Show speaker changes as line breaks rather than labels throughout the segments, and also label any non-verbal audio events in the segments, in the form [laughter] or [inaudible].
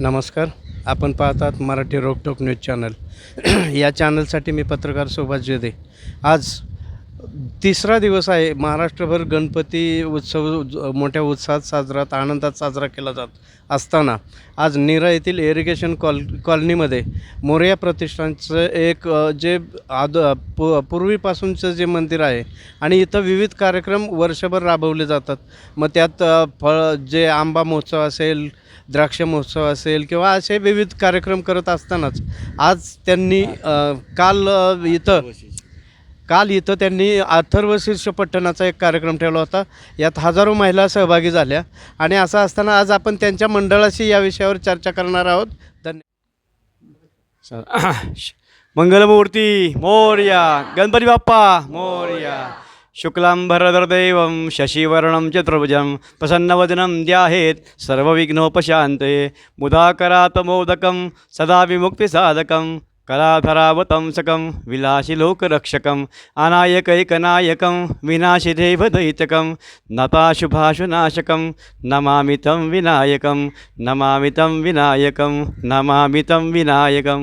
नमस्कार. आपण पाहतात मराठी रोकटोक न्यूज चॅनल. [clears throat] या चॅनलसाठी मी पत्रकार सुभाष जेदे आज तिसरा दिवस आहे. महाराष्ट्रभर गणपती उत्सव मोठ्या उत्साहात साजरात आनंदात साजरा केला जात असताना आज नीरा येथील इरिगेशन कॉल कॉलनीमध्ये मोरया प्रतिष्ठानचं एक जे आद पू पूर्वीपासूनचं जे मंदिर आहे आणि इथं विविध कार्यक्रम वर्षभर राबवले जातात. मग त्यात फळ जे आंबा महोत्सव असेल द्राक्ष महोत्सव असेल किंवा असे विविध कार्यक्रम करत असतानाच आज त्यांनी काल इथं काल इथं त्यांनी अथर्व शीर्ष एक कार्यक्रम ठेवला होता. यात हजारो महिला सहभागी झाल्या. आणि असं असताना आज आपण त्यांच्या मंडळाशी या विषयावर चर्चा करणार आहोत. धन्यवाद
मंगलमूर्ती मोर्या गणपती बाप्पा मोर्या शुक्लांबरधर देवं शशिवर्णं चतुर्भुजं प्रसन्नवदनं ध्याहेत् सर्वविघ्नोपशान्ते मुदाकरात् मोदकं सदा विमुक्तिसाधकं कलाधरावतंसकं विलासिलोकरक्षकम् अनायकैकनायकं विनाशिदेवदैतकं नताशुभाशुनाशकं नमामि तं विनायकं नमामि तं विनायकं नमामि तं विनायकं.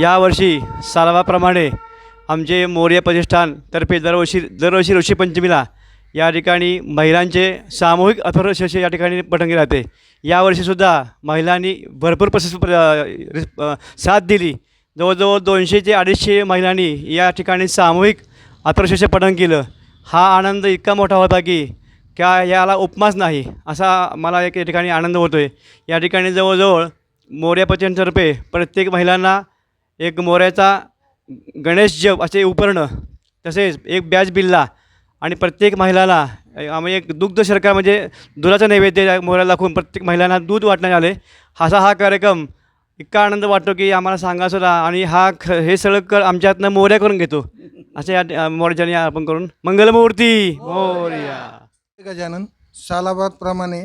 यावर्षी सालावाप्रमाणे आमचे मोर्य प्रतिष्ठानतर्फे दरवर्षी दरवर्षी ऋषीपंचमीला या ठिकाणी महिलांचे सामूहिक अथर्वशीर्ष या ठिकाणी पटंगी राहते. यावर्षीसुद्धा महिलांनी भरपूर प्रसिद्ध साथ दिली. जवळजवळ दोनशे ते अडीचशे महिलांनी या ठिकाणी सामूहिक अथर्वशीर्ष पठण केलं. हा आनंद इतका मोठा होता की क्या याला उपमाच नाही असा मला एक या ठिकाणी आनंद होतो आहे या ठिकाणी जवळजवळ मोर्या पचनतर्फे प्रत्येक महिलांना एक मोऱ्याचा गणेश जप असे उपरणं तसेच एक बॅच बिल्ला आणि प्रत्येक महिलाला आम्ही एक दुग्ध शर्करा म्हणजे दुधाचं नैवेद्य या मोऱ्याला दाखवून प्रत्येक महिलांना दूध वाटण्यात आले. असा हा कार्यक्रम इतका आनंद वाटतो की आम्हाला सांगा सुद्धा. आणि हा ख हे सगळं कर आमच्यातनं मोऱ्या करून घेतो. असे या अ, आपण करून. मंगलमूर्ती. मोर्या.
गजानन सालाबादप्रमाणे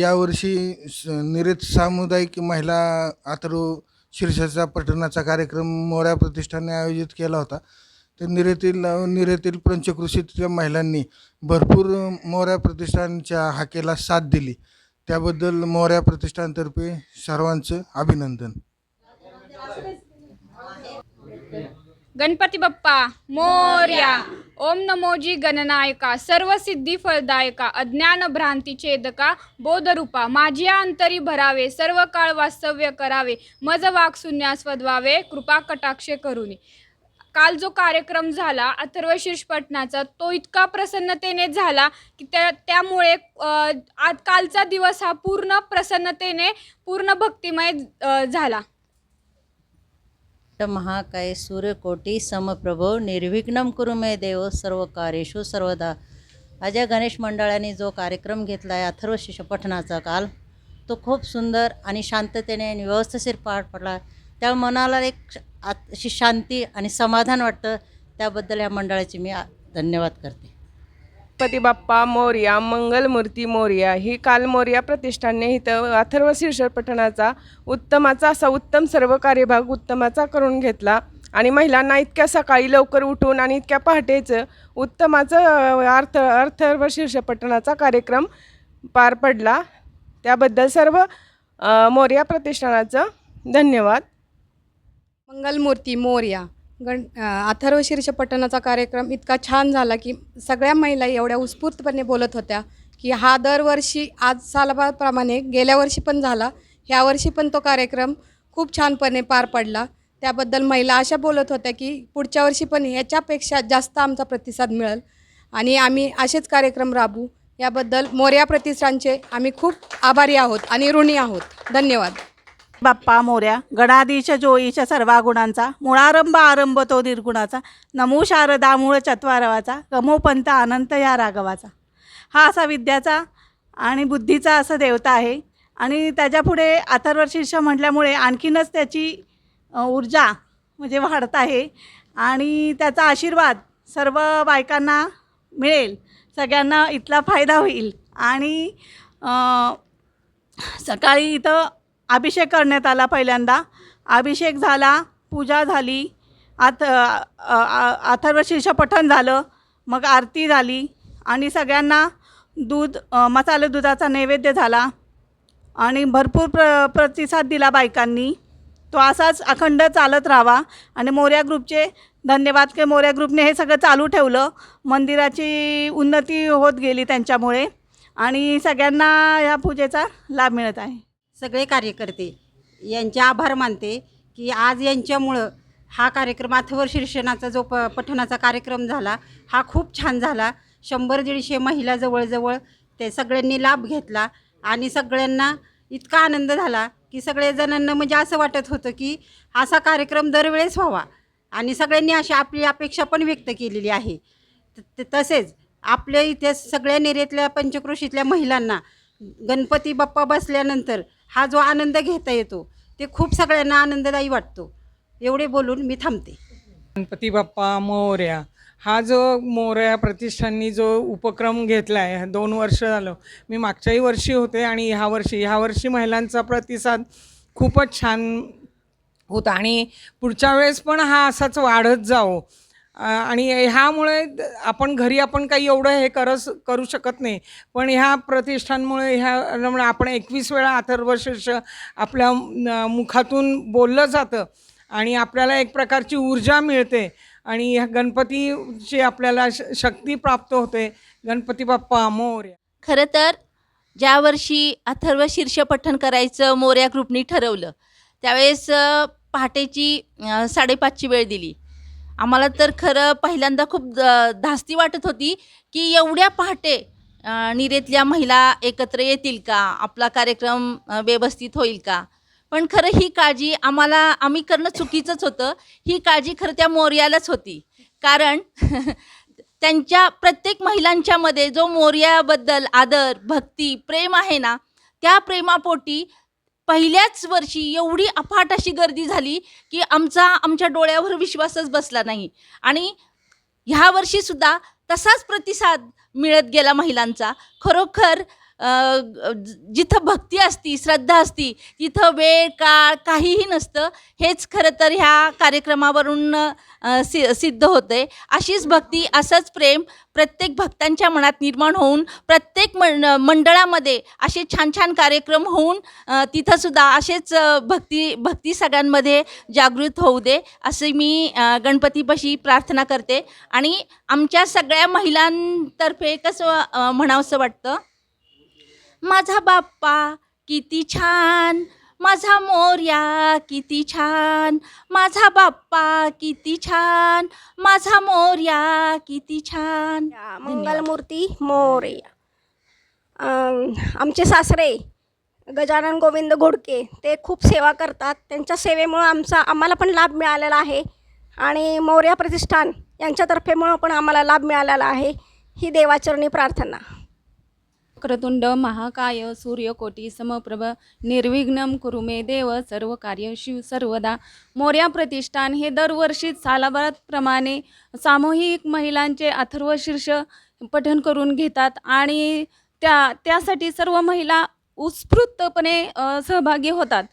यावर्षी स- सामुदायिक महिला आतरू शीर्षाचा पठणाचा कार्यक्रम मोऱ्या प्रतिष्ठानने आयोजित केला होता. तर निरेतील निरेतील पंचकृषीच्या महिलांनी भरपूर मोऱ्या प्रतिष्ठानच्या हाकेला साथ दिली. त्याबद्दल मोऱ्या प्रतिष्ठानतर्फे सर्वांचं अभिनंदन.
गणपती बाप्पा मोर्या ओम नमोजी गणनायका सर्व सिद्धी फलदायका अज्ञान भ्रांती छेदका बोधरूपा माझ्या अंतरी भरावे सर्व काळ वास्तव्य करावे मज वाक शून्यास वदवावे कृपा कटाक्षे करुनी. काल जो कार्यक्रम झाला अथर्वशीर्ष पटणाचा तो इतका प्रसन्नतेने झाला की त्या त्यामुळे आज कालचा दिवस हा पूर्ण प्रसन्नतेने पूर्ण भक्तिमय झाला.
महाकाय सूर्यकोटी समप्रभो निर्विघ्नम कुरु मे देव सर्व कार्येषु सर्वदा अजय गणेश मंडळाने जो कार्यक्रम घेतला आहे अथर्व शिष्यपठणाचा काल तो खूप सुंदर आणि शांततेने आणि व्यवस्थित पार पडला. त्या मनाला एक श- अशी शांती आणि समाधान वाटतं. त्याबद्दल या मंडळाची मी धन्यवाद करते.
गणपती बाप्पा मोर्या मंगलमूर्ती मोर्या ही काल मोर्या प्रतिष्ठानने इथं अथर्व शीर्षपठणाचा उत्तमाचा असा उत्तम सर्व कार्यभाग उत्तमाचा करून घेतला. आणि महिलांना इतक्या सकाळी लवकर उठून आणि इतक्या पहाटेचं उत्तमाचं अर्थ अर्थर्व शीर्षपठणाचा कार्यक्रम पार पडला. त्याबद्दल सर्व मोर्या प्रतिष्ठानाचं धन्यवाद.
मंगलमूर्ती मोर्या गण अथर्व शीर्ष पठणाचा कार्यक्रम इतका छान झाला की सगळ्या महिला एवढ्या उत्स्फूर्तपणे बोलत होत्या की हा दरवर्षी आज सालाबाप्रमाणे गेल्या वर्षी पण झाला ह्यावर्षी पण तो कार्यक्रम खूप छानपणे पार पडला. त्याबद्दल महिला अशा बोलत होत्या की पुढच्या वर्षी पण ह्याच्यापेक्षा जास्त आमचा प्रतिसाद मिळेल. आणि आम्ही असेच कार्यक्रम राबवू. याबद्दल मोर्या प्रतिष्ठानचे आम्ही खूप आभारी आहोत आणि ऋणी आहोत. धन्यवाद.
बाप्पा मोऱ्या गणाधीश जोईच्या सर्वा गुणांचा मुळारंभ आरंभ तो निर्गुणाचा नमो शारदा मूळ चत्वारवाचा गमोपंत अनंत या राघवाचा. हा असा विद्याचा आणि बुद्धीचा असं देवता आहे. आणि त्याच्यापुढे अथर्वशीर्ष म्हटल्यामुळे आणखीनच त्याची ऊर्जा म्हणजे वाढत आहे. आणि त्याचा आशीर्वाद सर्व बायकांना मिळेल. सगळ्यांना इथला फायदा होईल. आणि सकाळी इथं अभिषेक करण्यात आला पहिल्यांदा. अभिषेक झाला पूजा झाली आथ अथर्वशीर्ष पठण झालं मग आरती झाली आणि सगळ्यांना दूध मसाले दुधाचा नैवेद्य झाला आणि भरपूर प्र प्रतिसाद दिला बायकांनी. तो असाच अखंड चालत राहावा आणि मोर्या ग्रुपचे धन्यवाद की मोर्या ग्रुपने हे सगळं चालू ठेवलं. मंदिराची उन्नती होत गेली त्यांच्यामुळे आणि सगळ्यांना ह्या पूजेचा लाभ मिळत आहे.
सगळे कार्यकर्ते यांचे आभार मानते की आज यांच्यामुळं हा कार्यक्रम अथवर शीर्षणाचा जो प पठणाचा कार्यक्रम झाला हा खूप छान झाला. शंभर दीडशे महिला जवळजवळ ते सगळ्यांनी लाभ घेतला आणि सगळ्यांना इतका आनंद झाला की सगळेजणांना म्हणजे असं वाटत होतं की असा कार्यक्रम दरवेळेस व्हावा आणि सगळ्यांनी अशी आपली अपेक्षा पण व्यक्त केलेली आहे. त- तसेच आपल्या इथे सगळ्या नेरेतल्या पंचक्रोशीतल्या महिलांना गणपती बाप्पा बसल्यानंतर हा जो आनंद घेता येतो ते खूप सगळ्यांना आनंददायी वाटतो. एवढे बोलून मी थांबते.
गणपती बाप्पा मोऱ्या हा जो मोऱ्या प्रतिष्ठाननी जो उपक्रम घेतला आहे दोन वर्ष झालं. मी मागच्याही वर्षी होते आणि ह्या वर्षी. ह्या वर्षी महिलांचा प्रतिसाद खूपच छान होता. आणि पुढच्या वेळेस पण हा असाच वाढत जावो. आणि ह्यामुळे आपण घरी आपण काही एवढं हे करस करू शकत नाही. पण ह्या प्रतिष्ठानमुळे ह्या आपण एकवीस वेळा अथर्वशीर्ष आपल्या न- मुखातून बोललं जातं आणि आपल्याला एक प्रकारची ऊर्जा मिळते आणि ह्या गणपतीची आपल्याला श शक्ती प्राप्त होते. गणपती बाप्पा मोर्या.
खरं तर ज्या वर्षी अथर्व शीर्ष पठण करायचं मोर्या ग्रुपनी ठरवलं त्यावेळेस पहाटेची साडेपाचची वेळ दिली. आम्हाला तर खरं पहिल्यांदा खूप धास्ती वाटत होती की एवढ्या पहाटे निरेतल्या महिला एकत्र येतील का? आपला कार्यक्रम व्यवस्थित होईल का? पण खरं ही काळजी आम्हाला आम्ही करणं चुकीचंच होतं. ही काळजी खरं त्या मोर्यालाच होती. कारण [laughs] त्यांच्या प्रत्येक महिलांच्यामध्ये जो मोर्याबद्दल आदर भक्ती प्रेम आहे ना त्या प्रेमापोटी पहिल्याच वर्षी एवढी अफाट अशी गर्दी झाली की आमचा आमच्या डोळ्यावर विश्वासच बसला नाही. आणि ह्या वर्षीसुद्धा तसाच प्रतिसाद मिळत गेला महिलांचा. खरोखर जिथं भक्ती असती श्रद्धा असती तिथं वेळ काळ काहीही नसतं हेच खरं तर ह्या कार्यक्रमावरून सि सिद्ध होते अशीच भक्ती असंच प्रेम प्रत्येक भक्तांच्या मनात निर्माण होऊन प्रत्येक मंड मंडळामध्ये असे छान छान कार्यक्रम होऊन तिथंसुद्धा असेच भक्ती भक्ती सगळ्यांमध्ये जागृत होऊ दे असे मी गणपतीपाशी प्रार्थना करते. आणि आमच्या सगळ्या महिलांतर्फे कसं म्हणावंसं वाटतं? माझा बाप्पा किती छान माझा मोर्या किती छान माझा बाप्पा किती छान माझा मोर्या किती छान.
मंगलमूर्ती मोरया. आमचे सासरे गजानन गोविंद घोडके ते खूप सेवा करतात. त्यांच्या सेवेमुळं आमचा आम्हाला पण लाभ मिळालेला आहे. आणि मौर्या प्रतिष्ठान यांच्यातर्फेमुळं पण आम्हाला लाभ मिळालेला आहे. ही देवाचरणी प्रार्थना.
क्रतुंड महाकाय सूर्यकोटी समप्रभ निर्विघ्नम कुरुमे देव सर्व कार्य शिव सर्वदा. मोर्या प्रतिष्ठान हे दरवर्षी सालाबाराप्रमाणे सामूहिक महिलांचे अथर्वशीर्ष पठण करून घेतात आणि त्या त्यासाठी सर्व महिला उत्स्फूर्तपणे सहभागी होतात.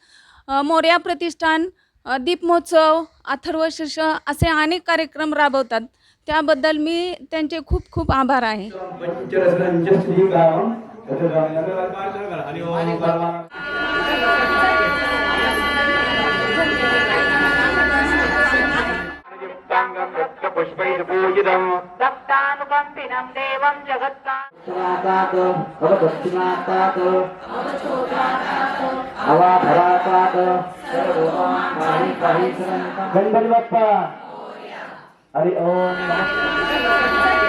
मोर्या प्रतिष्ठान दीपमहोत्सव दीपमहोत्सव अथर्वशीर्ष असे अनेक कार्यक्रम राबवतात. त्याबद्दल मी त्यांचे खूप खूप आभार आहे.
गणपती बाप्पा हरि ओम. [laughs]